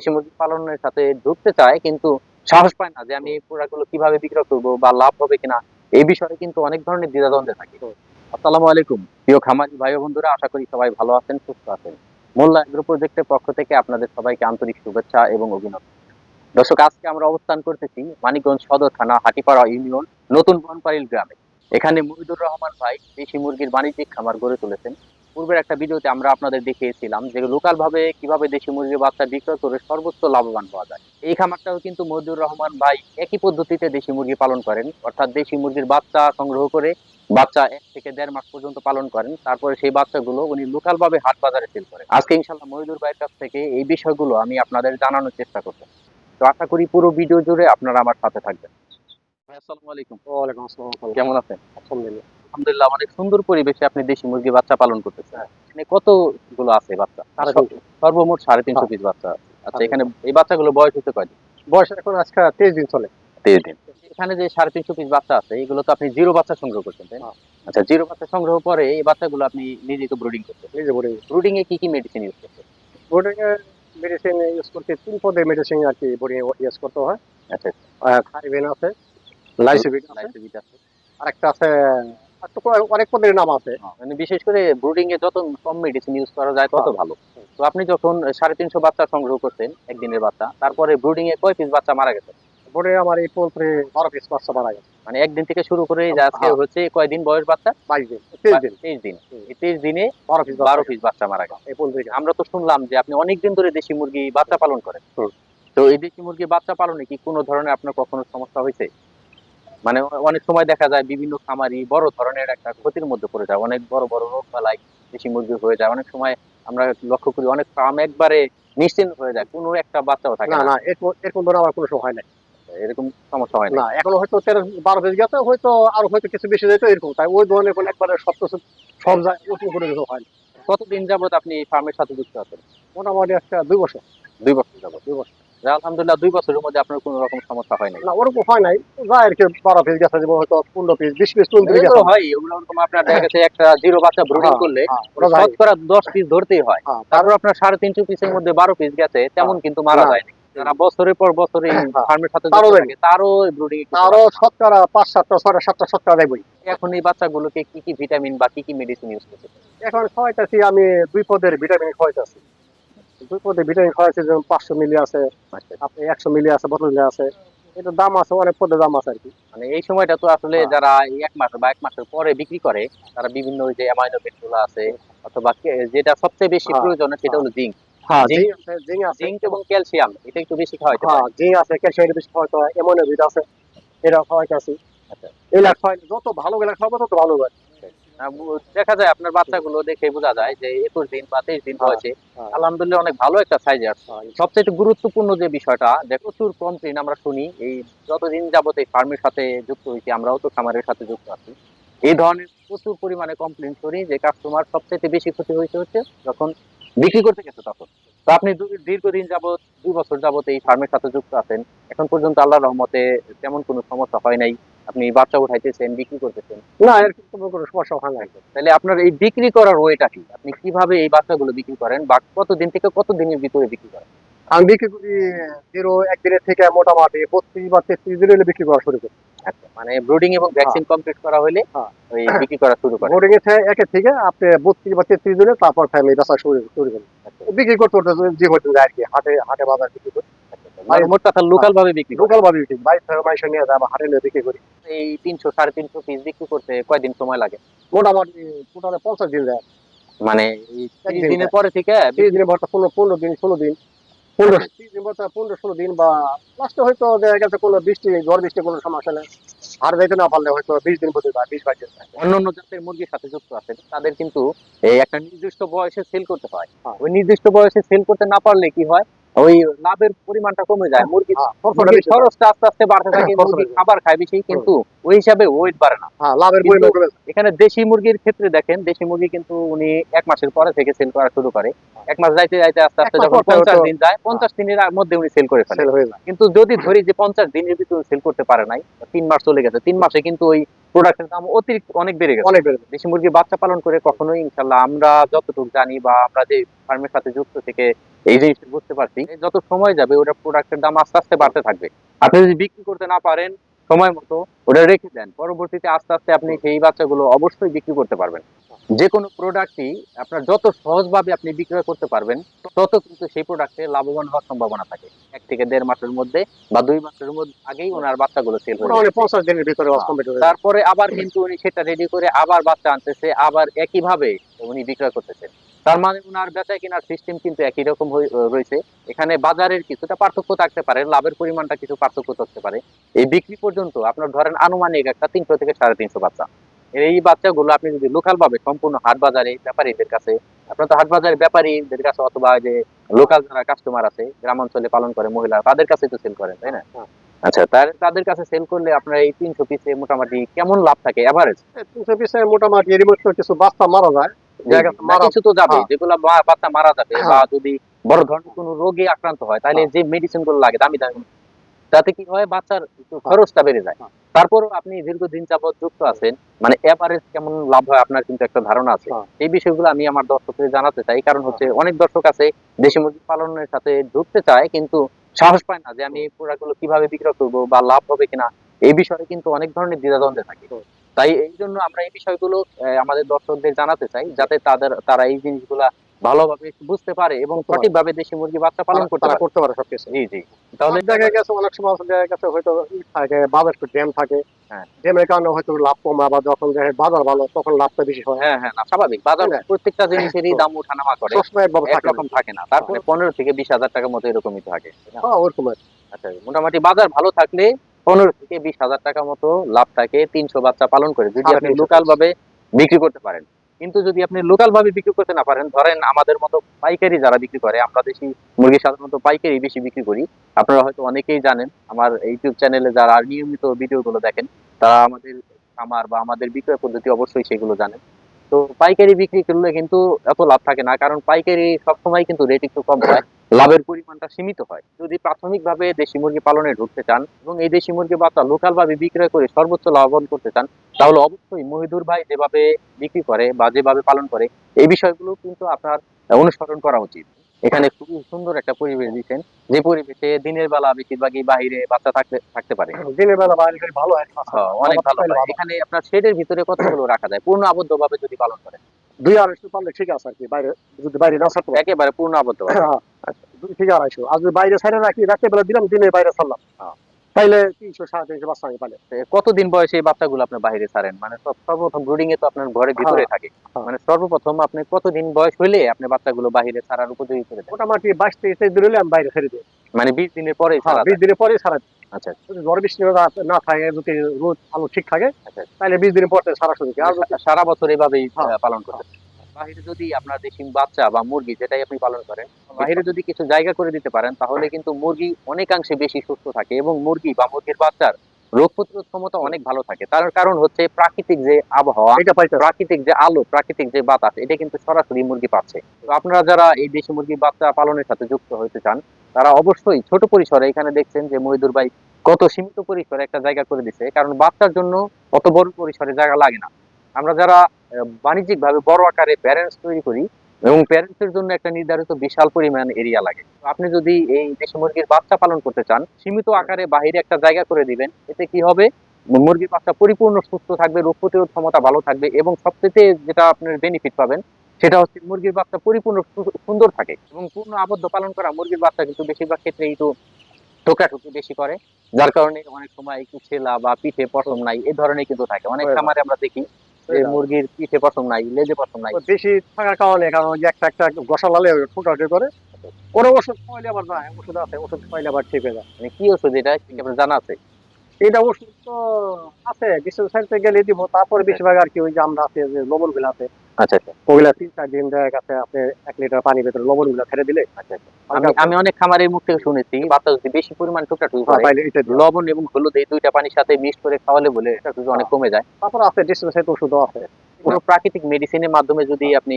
দেশি মুরগি পালনের সাথে ঢুকতে চায়, কিন্তু সাহস পায় না যে আমি এই কীভাবে বিক্রয় করব বা লাভ হবে কিনা, এই বিষয়ে কিন্তু অনেক ধরনের দ্বিধাদ্বন্দ্বে থাকে। আসসালামু আলাইকুম। প্রিয় খামারি ভাই বন্ধুরা, আশা করি সবাই ভালো আছেন, সুস্থ আছেন। মোল্লা এগ্রো প্রজেক্টের পক্ষ থেকে আপনাদের সবাইকে আন্তরিক শুভেচ্ছা এবং অভিনন্দন। দর্শক, আজকে আমরা অবস্থান করতেছি মানিকগঞ্জ সদর থানা হাটিপাড়া ইউনিয়ন নতুন বনপাইল গ্রামে। এখানে মুহিদুর রহমান ভাই দেশি মুরগির বাণিজ্যিক খামার গড়ে তুলেছেন। পূর্বের একটা ভিডিওতে আমরা আপনাদের দেখিয়েছিলাম যে লোকাল ভাবে কীভাবে দেশি মুরগির বাচ্চা বিক্রয় করে সর্বোচ্চ লাভবান হওয়া যায়। এই খামারটাও কিন্তু মহিদুর রহমান ভাই একই পদ্ধতিতে দেশি মুরগি পালন করেন। অর্থাৎ দেশি মুরগির বাচ্চা সংগ্রহ করে বাচ্চা এক থেকে দেড় মাস পর্যন্ত পালন করেন। তারপরে সেই বাচ্চাগুলো উনি লোকাল ভাবে হাট বাজারে সেল করেন। আজকে ইনশাল্লাহ মহিদুর ভাইয়ের কাছ থেকে এই বিষয়গুলো আমি আপনাদের জানানোর চেষ্টা করব। তো আশা করি পুরো ভিডিও জুড়ে আপনারা আমার সাথে থাকবেন। আসসালামু আলাইকুম। ওয়ালাইকুম আসসালাম। কেমন আছেন? আলহামদুলিল্লাহ। আলহামদুলিল্লাহ অনেক সুন্দর পরিবেশে আপনি দেশি মুরগি বাচ্চা পালন করতেছেন। এখানে কতগুলো আছে বাচ্চা। সর্বমোট সাড়ে তিনশো হ্যাঁ। পিস বাচ্চা। আচ্ছা এখানে এই বাচ্চাগুলো বয়স হতে কয়দিন? বয়স এখন আজকে তেইশ দিন চলে। তেইশ দিন। এখানে যে সাড়ে তিনশো পিস বাচ্চা আছে এগুলো তো আপনি জিরো বাচ্চা সংগ্রহ করছেন তাই না? হ্যাঁ। আচ্ছা জিরো বাচ্চা সংগ্রহ পরে এই বাচ্চাগুলো আপনি নিজেই তো ব্রুডিং করছেন নিজে বোর্ডিং ব্রুডিং এ কি কি মেডিসিন ইউজ করছেন বোর্ডিং এ মেডিসিন ইউজ করতে তিন পদের মেডিসিন আর কি বোর্ডিং ইউজ করতে হয়। আচ্ছা থাইভেন আছে লাইসিভিন আছে। আছে। আরেকটা আছে অনেক পদের নাম আছে। মানে বিশেষ করে ব্রুডিং এ যত কম মেডিসিন ইউজ করা যায় তত হ্যাঁ। ভালো। তো আপনি যখন সাড়ে তিনশো বাচ্চা সংগ্রহ করছেন একদিনের বাচ্চা তারপরে ব্রুডিং এ কয় পিস বাচ্চা মারা গেছে? বোর্ডে আমার এই পোলট্রি বারো পিস বাচ্চা মারা গেছে। মানে একদিন থেকে শুরু করে আজকে হ্যাঁ। হচ্ছে কয়দিন বয়স বাচ্চা? বাইশ দিন তেইশ দিন। তেইশ দিন। এই তেইশ দিনে বারো পিস বারো পিস বাচ্চা মারা গেছে। এই পোলট্রি আমরা তো শুনলাম যে আপনি অনেকদিন ধরে দেশি মুরগি বাচ্চা পালন করেন। তো এই দেশি মুরগি বাচ্চা পালনে কি কোনো ধরনের আপনার কখনো সমস্যা হয়েছে? মানে অনেক সময় দেখা যায় বিভিন্ন খামারি বড় ধরনের একটা ক্ষতির মধ্যে পড়ে যায়। অনেক বড় বড় রোগ বালাই দেশি মুরগি হয়ে যায়। অনেক সময় আমরা লক্ষ্য করি অনেক ফার্ম একবারে নিশ্চিন্ত হয়ে যায় কোনো একটা বাচ্চাও থাকে না না। না এরকম ধরে আমার কোনো সময় নাই। এরকম সমস্যা হয় না না এখন হয়তো তেরো বারো পিস গেছে হয়তো আরও হয়তো কিছু বেশি যেত এরকম। তাই ওই ধরনের কোনো একবারে সব কিছু সব যায় ওরকম করে কিছু হয় না কতদিন যাবত আপনি ফার্মের সাথে যুক্ত আছেন? মোটামুটি একটা দুই বছর। দুই বছর যাবত। দুই বছর। আলহামদুলিল্লাহ দুই বছরের মধ্যে আপনার কোনো রকম সমস্যা হয় নাই। না ওরকম হয় নাই। যায় আর কি বারো পিস গেছে যেমন হয়তো পনেরো পিস বিশ পিস হয় ওগুলো আপনার দেখা গেছে একটা জিরো বাচ্চা ব্রুডিং হ্যাঁ, করলে হ্যাঁ, শতকরা দশ পিস ধরতেই হয়। হ্যাঁ, তারপর আপনার সাড়ে তিনশো পিসের মধ্যে বারো পিস গেছে তেমন কিন্তু মারা না। যায়নি যারা বছরের পর বছর হ্যাঁ, ফার্মের সাথে তারও থাকে তারও ব্রুডিং শতকরা পাঁচ সাতটা সাতটা শতকরা এখন এই বাচ্চাগুলোকে কি কি ভিটামিন বা কি কি মেডিসিন ইউজ করতে এখন খাওয়াইতেছি আমি দুই পদের ভিটামিন খাওয়াইতেছি। দুই পদের ভিটামিন খাওয়াইছি যেমন পাঁচশো মিলি আছে আপনি একশো মিলি আছে মিলি আছে এটা দাম আছে অনেক পদের দাম আছে আর কি মানে এই সময়টা তো আসলে হ্যাঁ। যারা এক মাস বা এক মাসের পরে বিক্রি করে তারা বিভিন্ন ওই যে অ্যামাইনো গুলো আছে অথবা যেটা সবচেয়ে বেশি হ্যাঁ, প্রয়োজন সেটা হলো জিঙ্ক হ্যাঁ জিঙ্ক- আছে আছে। এবং ক্যালসিয়াম এটা একটু বেশি খাওয়াইতে হ্যাঁ জিঙ্ক আছে ক্যালসিয়াম বেশি খাওয়াইতে হয় আছে এটা খাওয়াইতেছি আচ্ছা। এগুলা খাওয়াইলে যত ভালো গেলে খাওয়াবো তত ভালো হয়। দেখা যায় আপনার বাচ্চাগুলো দেখে বোঝা যায় যে একুশ দিন বা তেইশ দিন হ্যাঁ, হয়েছে হ্যাঁ। আলহামদুলিল্লাহ অনেক ভালো একটা সাইজে আসছে সবচেয়ে গুরুত্বপূর্ণ যে বিষয়টা যে প্রচুর কমপ্লেন আমরা শুনি এই যতদিন যাবত এই ফার্মের সাথে যুক্ত হয়েছি আমরাও তো খামারের সাথে যুক্ত আছি এই ধরনের প্রচুর পরিমাণে কমপ্লেন শুনি যে কাস্টমার সবচেয়ে বেশি ক্ষতি হয়েছে হচ্ছে যখন বিক্রি করতে গেছে তখন। তো আপনি দীর্ঘদিন যাবত দুই বছর যাবত এই ফার্মের সাথে যুক্ত আছেন এখন পর্যন্ত আল্লাহ রহমতে তেমন কোনো সমস্যা হয় নাই। আপনি বাচ্চা উঠাইতেছেন বিক্রি করতেছেন। না এর কিন্তু কোনো সমস্যা হয় না তাহলে আপনার এই বিক্রি করার ওয়েটা কি? আপনি কীভাবে এই বাচ্চাগুলো বিক্রি করেন বা কতদিন থেকে কত দিনের ভিতরে বিক্রি করেন? আমি বিক্রি করি জিরো একদিনের থেকে মোটামুটি বত্রিশ বা তেত্রিশ দিন হলে বিক্রি করা শুরু করি। আচ্ছা মানে ব্রুডিং এবং ভ্যাকসিন কমপ্লিট করা হলে হ্যাঁ। ওই বিক্রি করা শুরু করে বোর্ডিং এর থেকে- একের থেকে আপনি বত্রিশ বা তেত্রিশ দিনে তারপর ফ্যামিলি বেচা শুরু শুরু করি। বিক্রি করতে করতে যে যায় আর কি হাটে হাটে বাজার বিক্রি করি। মানে মোট কথা লোকাল ভাবে বিক্রি লোকাল ভাবে বিক্রি বাইশ থেকে বাইশে নিয়ে যায় হাটে নিয়ে বিক্রি করি। এই তিনশো সাড়ে তিনশো পিস বিক্রি করতে কয়দিন সময় লাগে? মোটামুটি টোটালে পঞ্চাশ দিন যায়। মানে এই ত্রিশ একদিন দিনের পরে থেকে তিরিশ দিনের ভরটা পনেরো পনেরো দিন ষোলো দিন। পনেরো। দিন ভরটা পনেরো ষোলো দিন বা লাস্টে হয়তো দেখা গেছে কোনো বৃষ্টি ঝড় বৃষ্টি কোনো সমস্যা নেই। হার যাইতে না পারলে হয়তো বিশ দিন পর্যন্ত যায় বিশ বাইশ দিন অন্যান্য জাতের মুরগির সাথে যুক্ত আছে। তাদের কিন্তু এই একটা নির্দিষ্ট বয়সে সেল করতে হয়। হ্যাঁ। ওই নির্দিষ্ট বয়সে সেল করতে না পারলে কি হয়? ওই লাভের পরিমাণটা কমে যায় মুরগি হ্যাঁ, খরচটা মুরগির খরচটা আস্তে আস্তে বাড়তে থাকে মুরগি খাবার খায় বেশি কিন্তু ওই হিসাবে ওয়েট বাড়ে না। হ্যাঁ লাভের। এখানে দেশি মুরগির ক্ষেত্রে দেখেন দেশি মুরগি কিন্তু উনি এক মাসের পরে থেকে সেল করা শুরু করে। এক মাস যাইতে যাইতে আস্তে আস্তে যখন পঞ্চাশ দিন যায় পঞ্চাশ দিনের মধ্যে উনি সেল করে ফেলে। হয়ে কিন্তু যদি ধরি যে পঞ্চাশ দিনের ভিতরে সেল করতে পারে নাই তিন মাস চলে গেছে। তিন মাসে কিন্তু ওই প্রোডাক্টের দাম অতিরিক্ত অনেক বেড়ে গেছে। অনেক বেড়ে। দেশি মুরগি বাচ্চা পালন করে কখনোই ইনশাল্লাহ আমরা যতটুকু জানি বা আমরা যে ফার্মের সাথে যুক্ত থেকে এই জিনিসটা বুঝতে পারছি যত সময় যাবে ওটা প্রোডাক্টের দাম আস্তে আস্তে বাড়তে থাকবে। আপনি যদি বিক্রি করতে না পারেন সময় মতো ওটা রেখে দেন। পরবর্তীতে আস্তে আস্তে আপনি সেই বাচ্চাগুলো অবশ্যই বিক্রি করতে পারবেন। যে কোনো প্রোডাক্টই আপনার যত সহজভাবে আপনি বিক্রয় করতে পারবেন তত কিন্তু সেই প্রোডাক্টে লাভবান হওয়ার সম্ভাবনা থাকে। এক থেকে দেড় মাসের মধ্যে বা দুই মাসের মধ্যে আগেই ওনার বাচ্চাগুলো সেল হয়ে পঞ্চাশ দিনের ভিতরে। তারপরে আবার কিন্তু উনি সেটা রেডি করে আবার বাচ্চা আনতেছে আবার একইভাবে উনি বিক্রয় করতেছেন তার মানে উনার বেচা কেনার সিস্টেম কিন্তু একই রকম রয়েছে। এখানে বাজারের কিছুটা পার্থক্য থাকতে পারে লাভের পরিমাণটা কিছু পার্থক্য থাকতে পারে। এই বিক্রি পর্যন্ত আপনার ধরেন আনুমানিক একটা তিনশো থেকে সাড়ে তিনশো বাচ্চা। এই বাচ্চাগুলো আপনি যদি লোকাল ভাবে সম্পূর্ণ হাট বাজারে ব্যাপারীদের কাছে আপনার তো হাট বাজারে ব্যাপারীদের কাছে অথবা যে লোকাল যারা কাস্টমার আছে গ্রামাঞ্চলে পালন করে মহিলা তাদের কাছে তো সেল করেন তাই না? হ্যাঁ। আচ্ছা তার তাদের কাছে সেল করলে আপনার এই তিনশো পিসে মোটামুটি কেমন লাভ থাকে এভারেজ তিনশো পিসে মোটামুটি এর মধ্যে কিছু বাচ্চা মারা যায়। কিছু তো যাবে হ্যাঁ। যেগুলো বাচ্চা মারা যাবে হ্যাঁ। বা যদি বড় ধরনের কোনো রোগে আক্রান্ত হয় তাহলে হ্যাঁ। যে মেডিসিনগুলো লাগে দামি দামি তাতে কি হয় বাচ্চার খরচটা বেড়ে যায়। তারপরও আপনি দীর্ঘদিন যাবত যুক্ত আছেন মানে এভারেজ কেমন লাভ হয় আপনার কিন্তু একটা ধারণা আছে। এই বিষয়গুলো আমি আমার দর্শকদের জানাতে চাই কারণ হচ্ছে অনেক দর্শক আছে দেশি মুরগি পালনের সাথে ঢুকতে চায় কিন্তু সাহস পায় না যে আমি এই প্রোডাক্টগুলো কীভাবে বিক্রয় করব বা লাভ হবে কিনা এই বিষয়ে কিন্তু অনেক ধরনের দ্বিধাদ্বন্দ্বে থাকে তাই এই জন্য আমরা এই বিষয়গুলো আমাদের দর্শকদের জানাতে চাই যাতে তাদের তারা এই জিনিসগুলা ভালোভাবে বুঝতে পারে এবং সঠিকভাবে দেশি মুরগি বাচ্চা পালন করতে পারে। করতে পারে সবকিছু। জি জি। তাহলে জায়গায় গেছে অনেক সময় জায়গায় গেছে হয়তো থাকে বাজার একটু ড্যাম থাকে। হ্যাঁ। ড্যামের কারণে হয়তো লাভ কম আবার যখন দেখে বাজার ভালো তখন লাভটা বেশি হয়। হ্যাঁ হ্যাঁ স্বাভাবিক। বাজার হ্যাঁ। প্রত্যেকটা জিনিসেরই দাম ওঠানামা করে। সবসময় একরকম থাকে না। তারপরে পনেরো থেকে বিশ হাজার টাকার মতো এরকমই থাকে হ্যাঁ ওরকম আচ্ছা মোটামুটি বাজার ভালো থাকলে পনেরো থেকে বিশ হাজার টাকা মতো লাভ থাকে তিনশো বাচ্চা পালন করে যদি আপনি লোকাল ভাবে বিক্রি করতে পারেন। কিন্তু যদি আপনি লোকাল ভাবে বিক্রি করতে না পারেন ধরেন আমাদের মতো পাইকারি যারা বিক্রি করে আমরা দেশি মুরগি সাধারণত পাইকারি বেশি বিক্রি করি। আপনারা হয়তো অনেকেই জানেন আমার ইউটিউব চ্যানেলে যারা নিয়মিত ভিডিও গুলো দেখেন তারা আমাদের খামার বা আমাদের বিক্রয় পদ্ধতি অবশ্যই সেগুলো জানেন। তো পাইকারি বিক্রি করলে কিন্তু এত লাভ থাকে না কারণ পাইকারি সবসময় কিন্তু রেট একটু কম হয়। লাভের পরিমাণটা সীমিত হয়। যদি প্রাথমিকভাবে দেশি মুরগি পালনে ঢুকতে চান এবং এই দেশি মুরগি বাচ্চা লোকাল ভাবে বিক্রয় করে সর্বোচ্চ লাভবান করতে চান তাহলে অবশ্যই মহিদুর ভাই যেভাবে বিক্রি করে বা যেভাবে পালন করে এই বিষয়গুলো কিন্তু আপনার অনুসরণ করা উচিত। এখানে খুবই সুন্দর একটা পরিবেশ দিচ্ছেন যে পরিবেশে দিনের বেলা বেশিরভাগই বাইরে বাচ্চা থাকতে থাকতে পারে। দিনের বেলা বাইরে ভালো হয়। হ্যাঁ, অনেক ভালো এখানে আপনার শেডের ভিতরে কতগুলো রাখা যায়? পূর্ণ আবদ্ধ ভাবে যদি পালন করে দুই আড়াইশো পারলে ঠিক আছে আর কি বাইরে যদি বাইরে না ছাড়তে। একেবারে পূর্ণ আবদ্ধ। ভাবে হ্যাঁ, দুই থেকে আড়াইশো। আর যদি বাইরে ছাড়ে রাখি রাখতে বেলা দিলাম দিনে বাইরে ছাড়লাম। হ্যাঁ। তিনশো সাড়ে তিনশো বাচ্চা পালে কতদিন বয়সে এই বাচ্চাগুলো আপনি বাইরে ছাড়েন মানে সর্বপ্রথম ব্রুডিং এ তো আপনার ঘরের ভিতরে থাকে হ্যাঁ। মানে সর্বপ্রথম আপনি কতদিন বয়স হইলে আপনি বাচ্চাগুলো বাইরে ছাড়ার উপযোগী করে দেন মোটামুটি বাইশ থেকে তেইশ দিন হলে আমি বাইরে ছেড়ে দিই মানে বিশ দিনের পরে হ্যাঁ বিশ দিনের পরে ছাড়া আচ্ছা বৃষ্টি না- থাকে যদি রোদ আলো ঠিক থাকে আচ্ছা। তাহলে বিশ দিনের পর থেকে ছাড়া শুরু করি। আর যদি- সা- সারা বছর এভাবেই হ্যাঁ। পালন করতে বাইরে যদি আপনার দেশি বাচ্চা বা মুরগি যেটাই আপনি পালন করেন বাইরে যদি কিছু জায়গা করে দিতে পারেন তাহলে কিন্তু মুরগি অনেকাংশে বেশি সুস্থ থাকে এবং মুরগি বা মুরগির বাচ্চার রোগ প্রতিরোধ ক্ষমতা অনেক ভালো থাকে। তার কারণ হচ্ছে প্রাকৃতিক যে আবহাওয়া প্রাকৃতিক যে আলো প্রাকৃতিক যে বাতাস এটা কিন্তু সরাসরি মুরগি পাচ্ছে। তো আপনারা যারা এই দেশি মুরগি বাচ্চা পালনের সাথে যুক্ত হতে চান তারা অবশ্যই ছোট পরিসরে এখানে দেখছেন যে মহিদুর ভাই কত সীমিত পরিসরে একটা জায়গা করে দিছে। কারণ বাচ্চার জন্য অত বড় পরিসরে জায়গা লাগে না। আমরা যারা বাণিজ্যিক ভাবে বড় আকারে প্যারেন্টস তৈরি করি এবং প্যারেন্টস এর জন্য একটা নির্ধারিত বিশাল পরিমাণ এরিয়া লাগে। আপনি যদি এই দেশি মুরগির বাচ্চা পালন করতে চান সীমিত আকারে বাহিরে একটা জায়গা করে দিবেন এতে কি হবে? মুরগির বাচ্চা পরিপূর্ণ সুস্থ থাকবে রোগ প্রতিরোধ ক্ষমতা ভালো থাকবে এবং সবচেয়ে যেটা আপনার বেনিফিট পাবেন সেটা হচ্ছে মুরগির বাচ্চা পরিপূর্ণ সুন্দর থাকে এবং পূর্ণ আবদ্ধ পালন করা মুরগির বাচ্চা কিন্তু বেশিরভাগ ক্ষেত্রে একটু টোকাটুকি বেশি করে। যার কারণে অনেক সময় একটু ছেলা বা পিঠে পশম নাই এই ধরনের কিন্তু থাকে। অনেক খামারে আমরা দেখি যে মুরগির পিঠে পশম নাই লেজে পশম নাই। বেশি থাকার কারণে কারণ একটা একটা গসা লালে ছোটাছুটি করে ওরা ওষুধ খাওয়াইলে আবার যায় ওষুধ আছে ওষুধ খাওয়াইলে আবার ঠিক হয়ে যায়। মানে কি ওষুধ এটা? আপনার জানা আছে? এটা ওষুধ তো আছে বিশ্ব সাইডে গেলে দিব তারপরে বেশিরভাগ আর কি ওই যে আমরা আছে যে লবণগুলো আছে। আচ্ছা আচ্ছা। ওগুলা তিন চার দিন দেখা গেছে আপনি এক লিটার পানির ভেতরে লবণগুলো ছেড়ে দিলে আচ্ছা আমি অনেক খামারের মুখ থেকে শুনেছি বাচ্চা যদি বেশি পরিমাণ হ্যাঁ, করে পাইলে এটা দিও। লবণ এবং হলুদ এই দুইটা পানির সাথে মিক্স করে খাওয়ালে বলে এটা অনেক কমে যায়। তারপর আছে ডিস্ট্রিক্ট সাইড আছে। কোনো প্রাকৃতিক মেডিসিনের মাধ্যমে যদি আপনি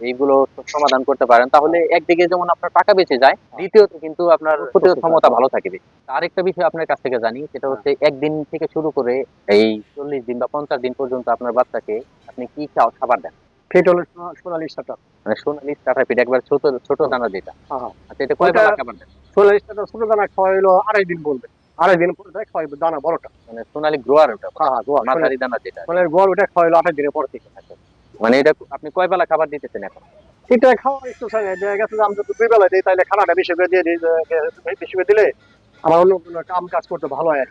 এইগুলো সমাধান করতে পারেন তাহলে একদিকে যেমন আপনার টাকা বেঁচে যায় দ্বিতীয়ত কিন্তু আপনার প্রতিরোধ ক্ষমতা ভালো থাকবে। আরেকটা বিষয় আপনার কাছ থেকে জানি সেটা হচ্ছে একদিন থেকে শুরু করে এই চল্লিশ দিন বা পঞ্চাশ দিন পর্যন্ত আপনার বাচ্চাকে আপনি কি খাবার দেন? ফিট হলো সোনা- সোনালি স্টার্টার মানে সোনালি স্টার্টার একবার ছোট ছোট দানা যেটা। হ্যাঁ হ্যাঁ। আচ্ছা এটা কয় খাবার দেন সোনালি স্টার্টার ছোট দানা খাওয়াইলো আড়াই দিন বলবে। আড়াই দিন পরে দেয় খাওয়াইবে দানা বড়টা। মানে সোনালি গ্রোয়ার ওটা হ্যাঁ হ্যাঁ গোয়া মাঝারি দানা যেটা। মানে গোয়ার ওটা খাওয়াইলো আঠাশ দিনের পর থেকে। মানে এটা আপনি কয় বেলা খাবার দিতেছেন এখন? এটা খাওয়া একটু দেখা গেছে যে আমি যদি দুই বেলা দিই তাহলে খানাটা বেশি করে দিয়ে দিই বেশি করে দিলে আমার অন্য কোনো কাম কাজ করতে ভালো হয়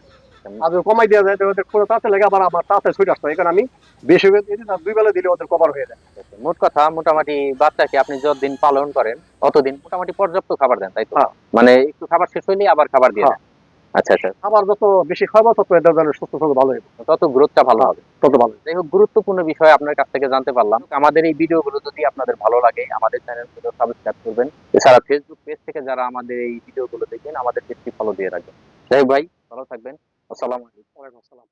আর যদি কমাই দেওয়া যায় ওদের কোনো তাতে লেগে আবার আমার তাতে ছুটে আসতো। এখানে আমি বেশি করে দিয়ে দিই দুই বেলা দিলে ওদের কভার হয়ে যায়। মোট কথা মোটামুটি বাচ্চাকে আপনি যতদিন পালন করেন অতদিন মোটামুটি পর্যাপ্ত খাবার দেন তাই তো? হ্যাঁ। মানে একটু খাবার শেষ হইলেই আবার খাবার দিয়ে দেন। আচ্ছা আচ্ছা। আবার যত বেশি খাওয়াবো তত জন্য সুস্থ তত ভালো হবে তত গ্রোথটা ভালো হবে। তত ভালো যাই হোক গুরুত্বপূর্ণ বিষয় আপনার কাছ থেকে জানতে পারলাম। আমাদের এই ভিডিওগুলো যদি আপনাদের ভালো লাগে আমাদের চ্যানেলগুলো সাবস্ক্রাইব করবেন। এছাড়া ফেসবুক পেজ থেকে যারা আমাদের এই ভিডিওগুলো দেখবেন আমাদের পেজটি ফলো দিয়ে রাখবেন। যাই ভাই ভালো থাকবেন। আসসালামু আলাইকুম ওয়ালাইকুম আসসালাম